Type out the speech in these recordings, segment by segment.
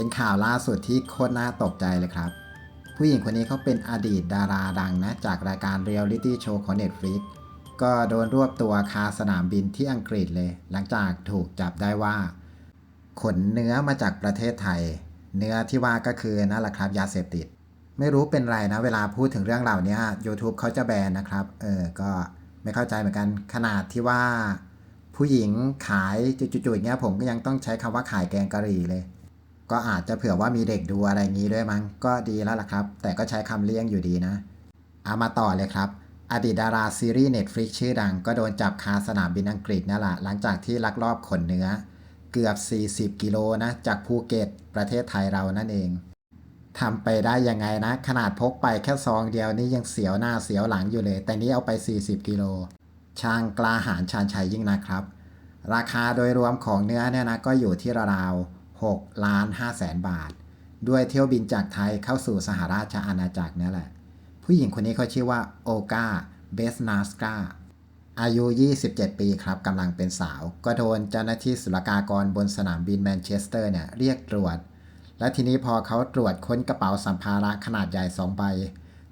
เป็นข่าวล่าสุดที่โคตรน่าตกใจเลยครับ ผู้หญิงคนนี้เขาเป็นอดีตดาราดังนะ จากรายการเรียลลิตี้โชว์ของ Netflix ก็โดนรวบตัวคาสนามบินที่อังกฤษเลย หลังจากถูกจับได้ว่า ขนเนื้อมาจากประเทศไทย เนื้อที่ว่าก็คือนั่นแหละครับยาเสพติด ไม่รู้เป็นไรนะ เวลาพูดถึงเรื่องเหล่านี้ YouTube เขาจะแบนนะครับ เออ ก็ไม่เข้าใจเหมือนกันขนาดที่ว่า ผู้หญิงขายจุดๆอย่างเงี้ยผมก็ยังต้องใช้คำว่าขายแกงกะหรี่เลย ก็อาจจะเผื่อว่ามีเด็กดูอะไรงนี้ด้วยมั้ง ก็ดีแล้วล่ะครับ แต่ก็ใช้คำเลี่ยงอยู่ดีนะ เอามาต่อเลยครับ อดีตดาราซีรีส์ Netflix ชื่อดังก็โดนจับคาสนามบินอังกฤษนั่นแหละหลังจากที่ลักลอบขนเนื้อ เกือบ 40 กิโลนะ จากภูเก็ตประเทศไทยเรานั่นเองทำไปได้ยังไงนะ ขนาดพกไปแค่ซองเดียวนี่ยังเสียวหน้าเสียวหลังอยู่เลย แต่นี้เอาไป 40 กิโล ช่างกล้าหาญชาญชัยยิ่งนะครับ ราคาโดยรวมของเนื้อเนี่ยนะก็อยู่ที่ราวๆ 6ล้าน5แสนบาท ด้วยเที่ยวบินจากไทยเข้าสู่สหราชอาณาจักรเนี่ยแหละ ผู้หญิงคนนี้เขาชื่อว่าโอกาเบสนาสกาอายุ 27 ปีครับกำลังเป็นสาว ก็โดนเจ้าหน้าที่ศุลกากรบนสนามบินแมนเชสเตอร์เนี่ยเรียกตรวจ และทีนี้พอเขาตรวจค้นกระเป๋าสัมภาระขนาดใหญ่ 2 ใบ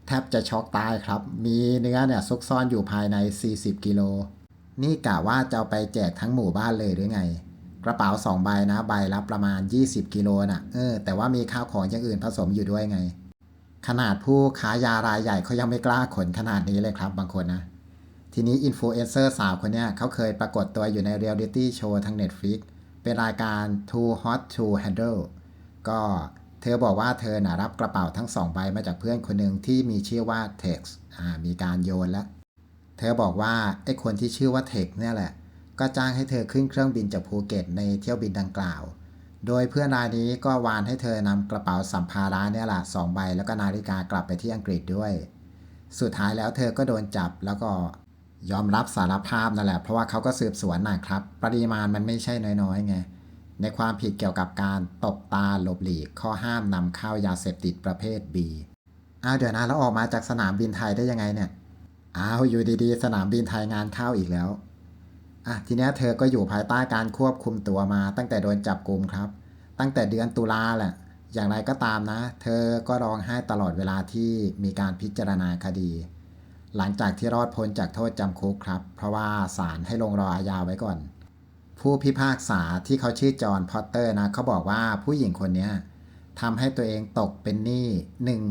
แทบจะช็อกตายครับ มีเนื้อเนี่ยซุกซ่อนอยู่ภายใน 40 กิโล นี่กะว่าจะเอาไปแจกทั้งหมู่บ้านเลยหรือไง กระเป๋า2ใบนะใบละประมาณ 20 กิโลน่ะเออแต่ว่ามีข้าวของอย่างอื่นผสมอยู่ด้วยไง ขนาดผู้ค้ายารายใหญ่เขายังไม่กล้าขนขนาดนี้เลยครับบางคนนะ ทีนี้อินฟลูเอนเซอร์สาวคนเนี้ยเขาเคยปรากฏตัวอยู่ในเรียลลิตี้โชว์ทาง Netflix เป็นรายการ Too Hot to Handle ก็เธอบอกว่าเธอน่ะรับกระเป๋าทั้งสองใบมาจากเพื่อนคนหนึ่งที่มีชื่อว่า Tex อ่ามีการโยนแล้ว เธอบอกว่าไอ้คนที่ชื่อว่า Tex เนี่ยแหละ ก็จ้างให้เธอขึ้นเครื่องบินจากภูเก็ตในเที่ยวบินดังกล่าว โดยเพื่อนรายนี้ก็วานให้เธอนำกระเป๋าสัมภาระเนี่ยแหละสองใบ แล้วก็นาฬิกากลับไปที่อังกฤษด้วย สุดท้ายแล้วเธอก็โดนจับแล้วก็ยอมรับสารภาพนั่นแหละ เพราะว่าเขาก็สืบสวนหนะครับ ปริมาณมันไม่ใช่น้อยๆไง ในความผิดเกี่ยวกับการตบตาหลบหลีกข้อห้ามนำเข้ายาเสพติดประเภท B อ้าวเดี๋ยวนะแล้วออกมาจากสนามบินไทยได้ยังไงเนี่ย อ้าวอยู่ดีๆ สนามบินไทยงานเข้าอีกแล้ว อะทีนี้เธอก็อยู่ภายใต้การควบคุมตัวมา ตั้งแต่โดนจับกลุมครับ ตั้งแต่เดือนตุลาแหละ อย่างไรก็ตามนะ เธอก็ร้องไห้ตลอดเวลาที่มีการพิจารณาคดี หลังจากที่รอดพ้นจากโทษจำคุกครับ เพราะว่าศาลให้ลงรออาญาไว้ก่อน ผู้พิพากษาที่เขาชื่อจอห์นพอตเตอร์นะเขาบอกว่าผู้หญิงคนนี้ทำให้ตัวเองตกเป็นหนี้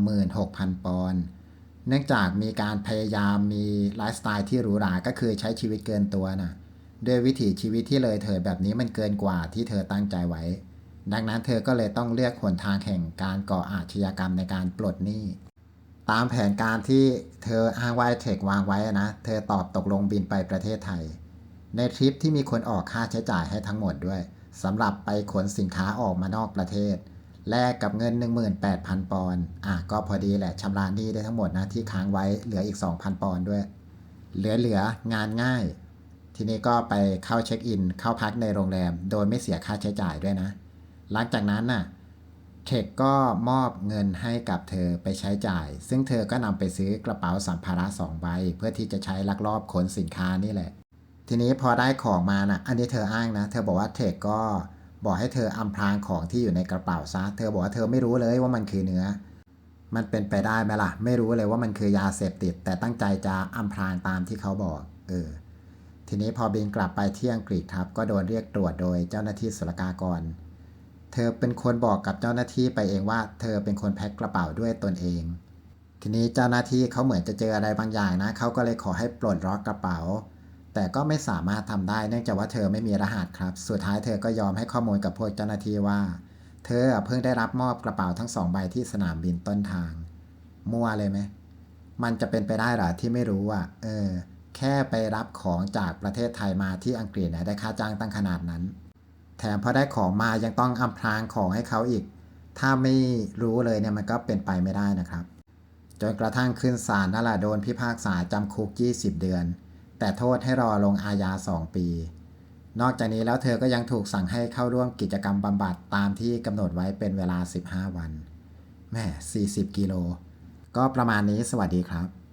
16,000 ปอนด์เนื่องจากมีการพยายามมีไลฟ์สไตล์ที่หรูหราก็คือใช้ชีวิตเกินตัวน่ะ ด้วยวิถีชีวิตที่เลยเถิดแบบนี้มันเกินกว่าที่เธอตั้งใจไว้ ดังนั้นเธอก็เลยต้องเลือกหนทางแห่งการก่ออาชญากรรมในการปลดหนี้ ตามแผนการที่เธออ้างว่าเทควางไว้นะ เธอตอบตกลงบินไปประเทศไทย ในทริปที่มีคนออกค่าใช้จ่ายให้ทั้งหมดด้วยสำหรับไปขนสินค้าออกมานอกประเทศ แลกกับเงิน 18,000 ปอนด์อะก็พอดีแหละชำระหนี้ได้ทั้งหมดนะที่ค้างไว้เหลืออีก 2,000 ปอนด์ด้วย เหลือเหลืองานง่าย ทีนี้ก็ไปเข้าเช็คอิน เข้าพักในโรงแรม โดยไม่เสียค่าใช้จ่ายด้วยนะ หลังจากนั้นน่ะเทคก็มอบเงินให้กับเธอไปใช้จ่าย ซึ่งเธอก็นำไปซื้อกระเป๋าสัมภาระสองใบ เพื่อที่จะใช้ลักลอบขนสินค้านี่แหละ ทีนี้พอได้ของมาน่ะ อันนี้เธออ้างนะ เธอบอกว่าเทคก็บอกให้เธออำพรางของที่อยู่ในกระเป๋าซะ เธอบอกว่าเธอไม่รู้เลยว่ามันคือเนื้อ มันเป็นไปได้ไหมล่ะ ไม่รู้เลยว่ามันคือยาเสพติด แต่ตั้งใจจะอำพรางตามที่เขาบอก เออ ทีนี้พอบินกลับไปที่อังกฤษครับ ก็โดนเรียกตรวจโดยเจ้าหน้าที่ศุลกากร เธอเป็นคนบอกกับเจ้าหน้าที่ไปเองว่า เธอเป็นคนแพ็คกระเป๋าด้วยตนเอง ทีนี้เจ้าหน้าที่เขาเหมือนจะเจออะไรบางอย่างนะเขาก็เลยขอให้ปลดล็อกกระเป๋า แต่ก็ไม่สามารถทำได้เนื่องจากว่าเธอไม่มีรหัสครับ สุดท้ายเธอก็ยอมให้ข้อมูลกับพวกเจ้าหน้าที่ว่า เธอเพิ่งได้รับมอบกระเป๋าทั้งสองใบที่สนามบินต้นทาง มั่วเลยไหมมันจะเป็นไปได้หรอที่ไม่รู้อะ เออ แค่ไปรับของจากประเทศไทยมาที่อังกฤษนะได้ค่าจ้างตั้งขนาดนั้น แถมพอได้ของมายังต้องอำพรางของให้เขาอีก ถ้าไม่รู้เลยเนี่ยมันก็เป็นไปไม่ได้นะครับ จนกระทั่งขึ้นศาลนั่นแหละโดนพิพากษาจำคุก 20 เดือน แต่โทษให้รอลงอาญา 2 ปี นอกจากนี้แล้วเธอก็ยังถูกสั่งให้เข้าร่วมกิจกรรมบำบัดตามที่กำหนดไว้เป็นเวลา 15 วันแม่40 กิโล ก็ประมาณนี้สวัสดีครับ